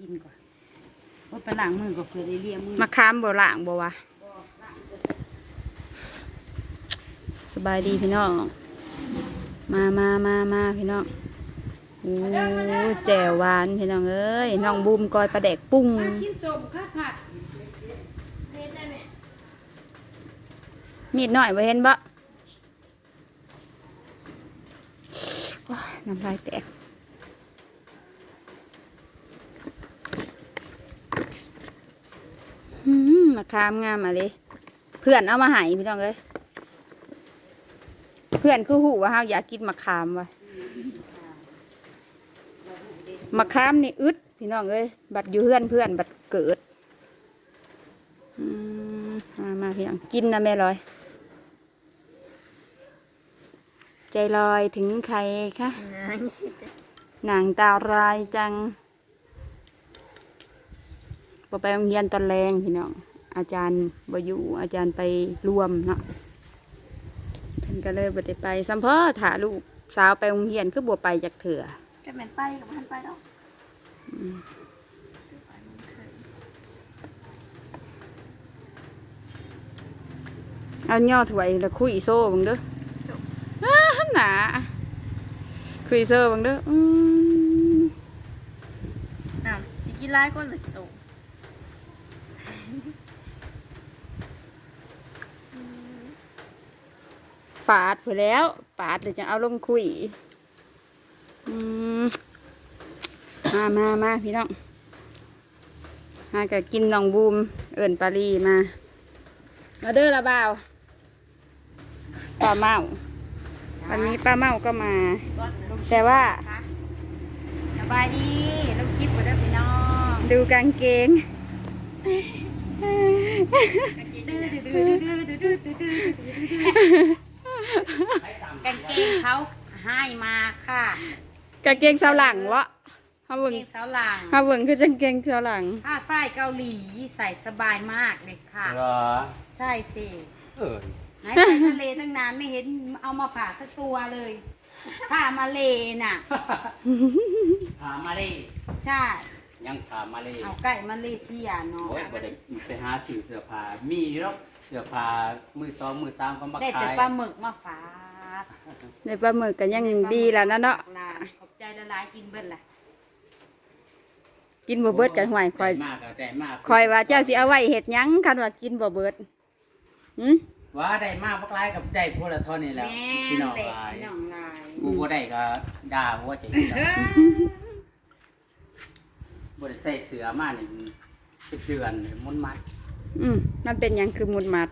กินก่อนว่าไปล้างมือก็เพื่อได้เลียมือมาค้ามบ่ล่างบ่วะสบายดีพี่น้อง มามามามาพี่น้องโอ้แจ่วหวานพี่น้องเอ้ยน้องบูมกอยปลาแดกปุ้งกินส้มค่ะค่ะมีดหน่อยบ่เห็นบ่โอ้ยน้ำลายแตก มมะขามงามมาเลย เพื่อนเอามาให้พี่น้องเอ้ยเพื่อนคือหูว่าเฮาอยากกินมะขามว่ะมะขามนี่อึดพี่น้องเอ้ยบัดอยู่เพื่อนเพื่อนบัดเกิดอืมมามาพี่น้องกินนะแม่ลอย ใจลอยถึงใครคะหนังตาลายจังพอไปโรงเรียนตอนแรงพี่น้อง อาจารย์บอยู่อาจารย์ไปรวมเนาะเพิ่นก็เลยบ่ได้ไปสัมพ่อถาลูกสาวไปโรงเรียนคือบ่ไปจากเถื่อแกแม่นไปกับมันไปแล้วเอาย่อถวยแล้วคุยโซ่เบังเด้ออ้าหนาคุยโซ่เบังเด้ออืมอ้าวสิกินหลายคนเลยสิโต ปาดไปแล้ว ปาดเลยจะเอาลงคุยอืมมามามาพี่น้องมาก็กินน้องบูม เอิญปารีมา มาเด้อละบ่าวป้าเมาวันนี้ป้าเมาก็มา แต่ว่า สบายดีลูกคิดบ่ได้พี่น้อง ดูกางเกงกา งเกงเขาให้มาค่ะกางเกงสาวหลังวะเขากางเบิ่งเกงสาวหลังเขาเบิ่งคือกางเกงสาวหลังผ้าฝ้ายเกาหลีใส่สบายมากเลยค่ะ เหรอใช่สิเออไหนไปทะเลตั้งนานไม่เห็นเอามาฝากสักตัวเลยผ้ามาเลน่ะ ถามมาเลยใช่ ยังถามมาเลยเอาไก่มาเลเซียเนาะโอ้ยบ่ได้ไปหาสื่อเสื้อผ้ามีอยู่แล้วเสื้อผ้ามือสองมือสามก็มาได้ขาแต่ยปลาหมึกมาฝาก ในปลาหมึกกันยังดีแล้วนะเนาะลาขอบใจละลายกินเบิ้ลล่ะกินบ่เบิดกันห่วยคอยได้มากก็ได้มากคอยว่าเจ้าสิเอาไว้เห็ดหยังคันว่ากินบ่เบิดหืมว่าได้มากบักหลายกับได้พวกละเท่านี้แหล้วแม่พี่น้องเล็กหลายพี่น้องลายกูบ่ได้ก็ด่าหัวใจบ่ได้ใส่เสื้อมานี่เป็นเดือนเลยมุนมัดอืมมันเป็นหยังคือหมุดหมัด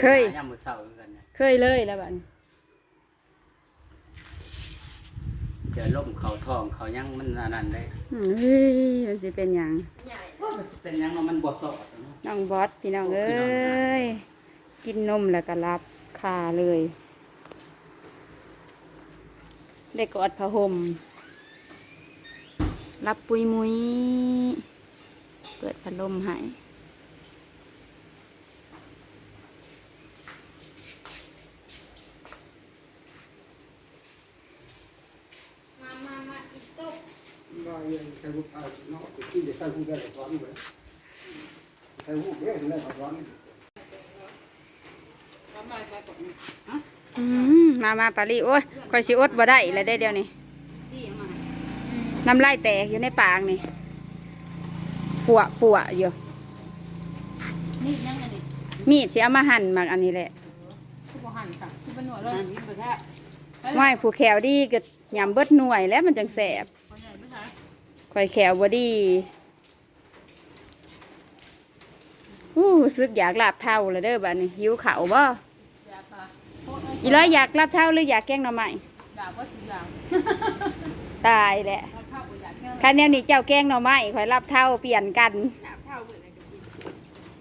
เคย ยามมื้อเช้าคือกันนะ เคยเลยแล้วบัดนี้เดี๋ยวล่มเขาท้องเขายังมันอันนั้นได้อืมเฮ้ยมันสิเป็นหยังว่ามันสิเป็นหยังเนาะมันบ่สอดเนาะน้องบอสพี่น้องเอ้ยกินนมแล้วก็รับคาเลย ได้กอดผ้าห่มรับปุยมุยเปิดพัดลมให้ อืมมามาปารีโอ้ยคอยสิอดบ่ได้แล้วได้เดียวนี้น้ำลายแตกอยู่ในปากนี่ปัวปัวอยู่นี่นั่งอันนี้มีดสิเอามาหั่นหมักอันนี้แหละคือบ่หั่นค่ะคือเป็นหนวดเลยนี่บ่แท้ไม่ผู้แขวดีก็ยำเบิดหน่วยแล้วมันจังแสบ คอยแขวบ่ดีอู้ซึกอยากลาบเท่าแล้วเด้อบัดนี้หิวข้าวบ่อยากค่ะโคตรอีร้อยอยากลาบเท่าหรืออยากแกงหน่อไม้อยากว่าสิอยากตายแหละเอาข้าวบ่อยากแค่คันแนวนี้เจ้าแกงหน่อไม้คอยลาบเท่าเปลี่ยนกันอยากข้าวเบิดเลยก็กิน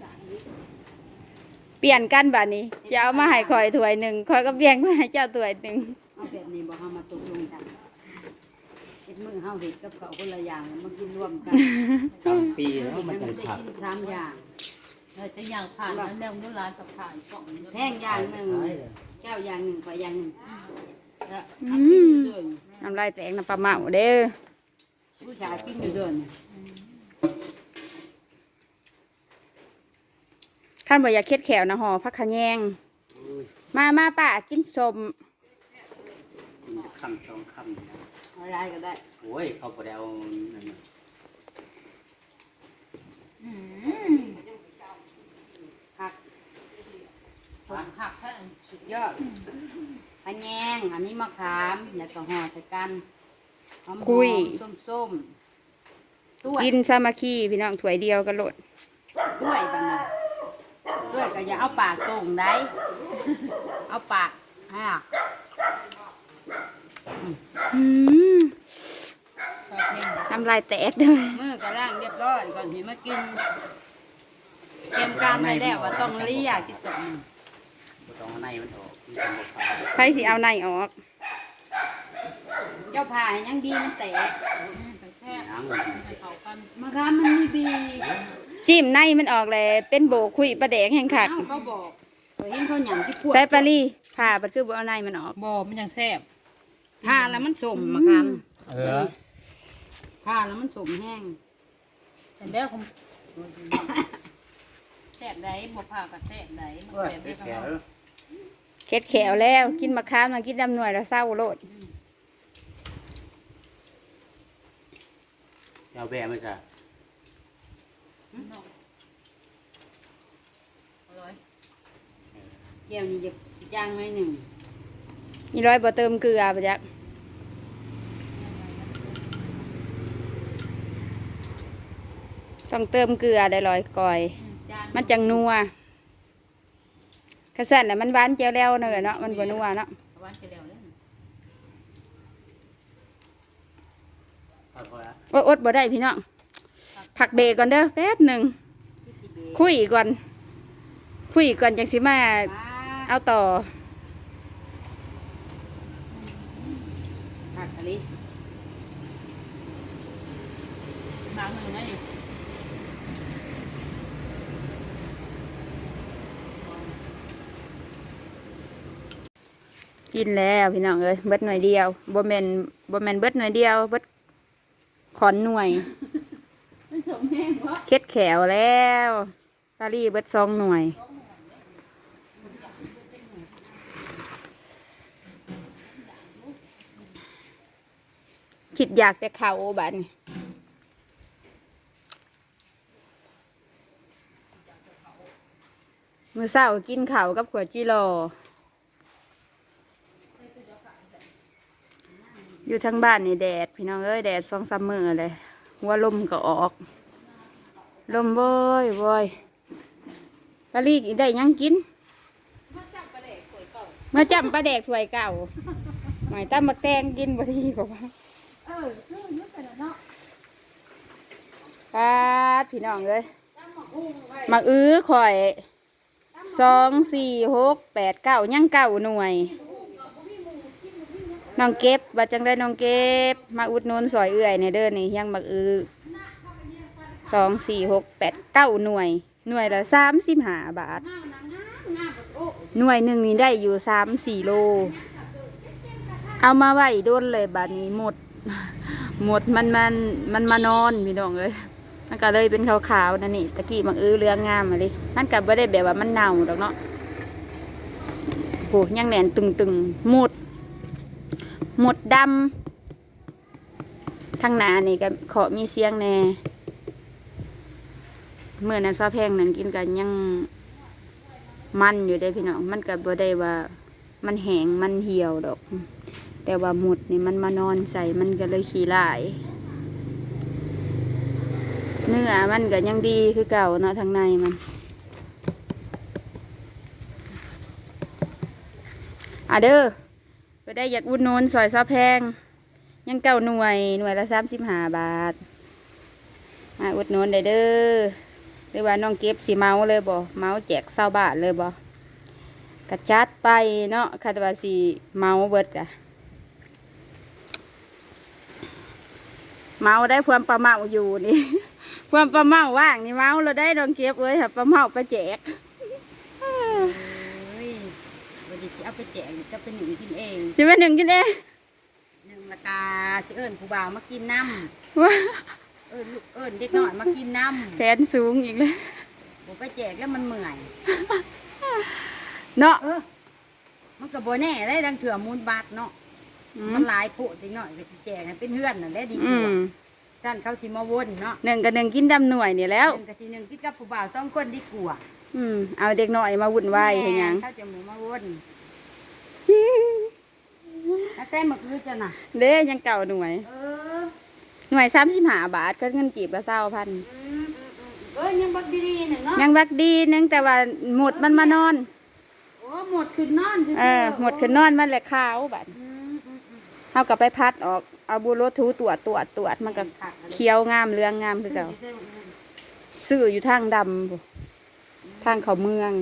อยากอีกเปลี่ยนกันบัดนี้จะเอามาให้คอยถ้วยหนึ่งคอยก็เบี่ยงมาให้เจ้าถ้วยหนึ่งเอาแบบนี้บ่เฮามาตกลงกันเฮ็ด มื้อเฮาเฮ็ดกับเขาวคนละอย่างมากินรวมกันกำปีแล้วมันมัจันงได้ขับกินสามอย่าง เราจะย่างผ่านแล้วแนวนู้นร้านกับผ่านกล่องนี้แพงอย่างหนึ่งแก้วอย่างหนึ่งขออย่างหนึ่งแล้วอืมน้ำลายแตกน้ำปลาเมาเด้อผู้ชายกินอยู่เดินขั้นบ่อยากเค็ดแขวนะห่อพักขะแยง มามาป้ากินสมกินคำสองคำนะ อะไรก็ได้โอ้ยเขาบ่ได้เอานั่นน่ะอืมผักผมขับแค่สุดยอดพะแยงอันนี้มะขามแล้วก็ห่อใส่กันหอมๆส้มๆตัวกินสามัคคีพี่น้องถ้วยเดียวก็โลดด้วยกันนะด้วยก็อย่าเอาปากตรงได้เอาปากฮะอืมชอบเพ่ง น้ำลายแตกเลยมือก็ล่างเรียบร้อยก่อนที่มากินเตรียมการไปแล้วว่าต้องเลี่ยกินสมบ่ต้องเอาในมันออกมันเป็นบ่ฟ้าไฟสิเอาในออก เจ้าพาให้ยังดีมันแตกไปแค่หนังไปเขากันมะขามมันมีบีจิ้มในมันออกเลยเป็นโบคุยประแดกแห่งขัดเอ้าเขาบอกเขาเห็นเขาหยั่งที่พวกใส่ปลาลี่ผ่าบัดคือบ่เอาในมันออกบอมันยังแซ่บผ่าแล้วมันสมมะขาม เออ ผ่าแล้วมันสมแห้งแต่เด้อผมแซ่บได้บ่ผ่ากับแซ่บได้มันโอ้ยแซ่บไปได้ก็แก่เอาแล้วเค็ดแขวแล้ว กินมะขามมากินดำหน่วยแล้วเศร้าโลดเอาแบะมาซะเนาะอร่อยเดี๋ยวนี้จะย่างหน่อยหนึ่งนี่ร้อยบ่เติมเกลือปะจัก ต้องเติมเกลือได้ร้อยก่อยอืมจานมันจังนัวกระสันน่ะมันหวานเจียวแล้วเนอะเนาะมันบ่นัวเนาะหวานจะแล้วเลยพอพอละโอ๊ยอดบ่ได้พี่น้องผักเบรกก่อนเด้อแป๊บหนึ่งคุยก่อน คุยก่อนจังสิมาป้าเอาต่อผักอะไรมาหนึ่งนะนี่ กินแล้วพี่น้องเอ้ยเบิดหน่วยเดียวบ่แม่นบ่แม่นเบิดหน่วยเดียวเบิดขอนหน่วยไม่สมแห้งวะเค็ดแขวแล้วปารีเบิดสองหน่วย คิดอยากแต่เขาบัดนมือเศร้ากินเขาวกับขวดจิโรอ อยู่ทั้งบ้านนี่แดด พี่น้องเอ้ยแดดสองสามมือเลยหัวลมก็ออก ลมโบยโบยปลาลีกได้ยังกินมาจับปลาเด็กสวยเก่ามาจำปลาแดกถวยเก่าหมายตั้มมักแตงกินบดีกว่าเออเออยุ่งไปแล้วเนาะปาดพี่น้องเอ้ยมักอื้อข่อยสองสี่หกแปดเก้ายังเก้าหน่วย น้องเก็บว่าจังได้น้องเก็บ มาอุดหนุนซอยเอื่อยเนี่ยเด้อนี่ยังมักอือสองสี่หกแปดเก้าหน่วย หน่วยละสามสิบห้าบาท หน่วยหนึ่งนี่ได้อยู่สามสี่โล เอามาไว้โดนเลยบาดนี้หมด หมดมันมันมันมานอนพี่น้องเอ้ยมันก็เลยเป็นขาวๆนั่นนี่ตะกี้มันอื้อเรืองงามมาเลยมันก็ไม่ได้แบบว่ามันเน่าดอกเนาะโหยังแหนนตึงๆหมด หมดดำทางหนานี่ก็ขอมีเสียงแน่เมื่อนั้นซาแพงนั่งกินกันยังมันอยู่ได้พี่น้องมันก็บ่ได้ว่า มันแหงมันเหี่ยวดอก แต่ว่าหมุดนี่มันมานอนใส่มันก็เลยขี้ลายเนื้อมันก็ยังดีคือเก่าเนาะทางในมันอะเด้อ ไปได้อยากอุดหนูนซอยซาแพง ยังเก่าหน่วยหน่วยละสามสิบห้าบาท มาอุดหนุนได้เด้อหรือว่าน้องเก็บสีเมาเลยบ่เมาแจกเศร้าบาทเลยบ่กระจัดไปเนาะคาดว่าสีเมาเบิดกะเมาได้ความประเมาอยู่นี่ ความประเมาว่างนี่เมาเราได้น้องเก็บเอ้ยค่ะประเมาไปแจก เอ้ยวันนี้ สิเอาไปแจกสิเอาไปหนึ่งกินเองพี่แม่หนึ่งกินเองหนึ่งละกาสิเอิ้นผู้บ่าวมากินน้ว้าำเอิ้นลูกเอิ้นเด็กน้อยมากินน้แขนสูงอีกเลยำผมไปแจกแล้วมันเมื่อยเนาะเออมันก็บ่แน่ได้ดังเถื่อมูลบาทเนาะอืมัมนหลายโพดเด็กน้อยก็สิแจกให้เป็นเฮือนนั่นแหละดีกอืว่ามจันเขาสิมาวนเนาะหนึ่งกับหนึ่งกินดำหน่วยนี่แล้วหนึ่งกับสิหนึ่งคิดกับผู้บ่าวสองคนดีกว่าอืมเอาเด็กน้อยมาวุ่นวายให้หยังแม่เขาจะหมูมาวน ถ้าแซ่หมึกคือจะน่ะ เด้ยังเก่าหน่วย เออหน่วยสามสิบห้าบาทก็เงินจีบก็เศร้าพัน อืมอืมอืมเอ้ยยังบักดีๆหนึ่งเนาะยังบักดีนึงแต่ว่าหมดมันมานอน โอ้หมดคืนนอนซื่ๆเออหมดคือนอนมันแหละขาวบัดอืมอืมอืมเฮากับไปพัดออกเอาบูโรทูตรวจตรวจตรวจมันก็ขาดอะไรเขียวงามเรืองงามคือเก่าซื้ออยู่ทางดำพู้ทางเขาเมือง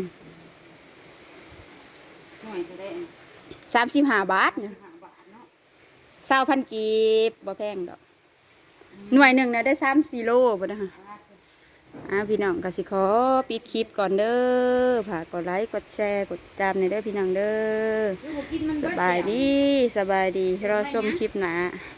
หน่วยจะได้สามสิบห้าบาทเนี่ยห้าบาทเนาะ เศร้าพันกีบบ่แพงดอก หน่วยหนึ่งนะได้สามสี่โลบ่นะคะอ่าพี่น้องก็สิขอปิดคลิปก่อนเด้อฝากกดไลค์กดแชร์กดติดตามในอยเด้อพี่น้องเด้อคือบ่กินมันสเบิดบายแล้วดีสบายดีรอชมคลิปหนาเ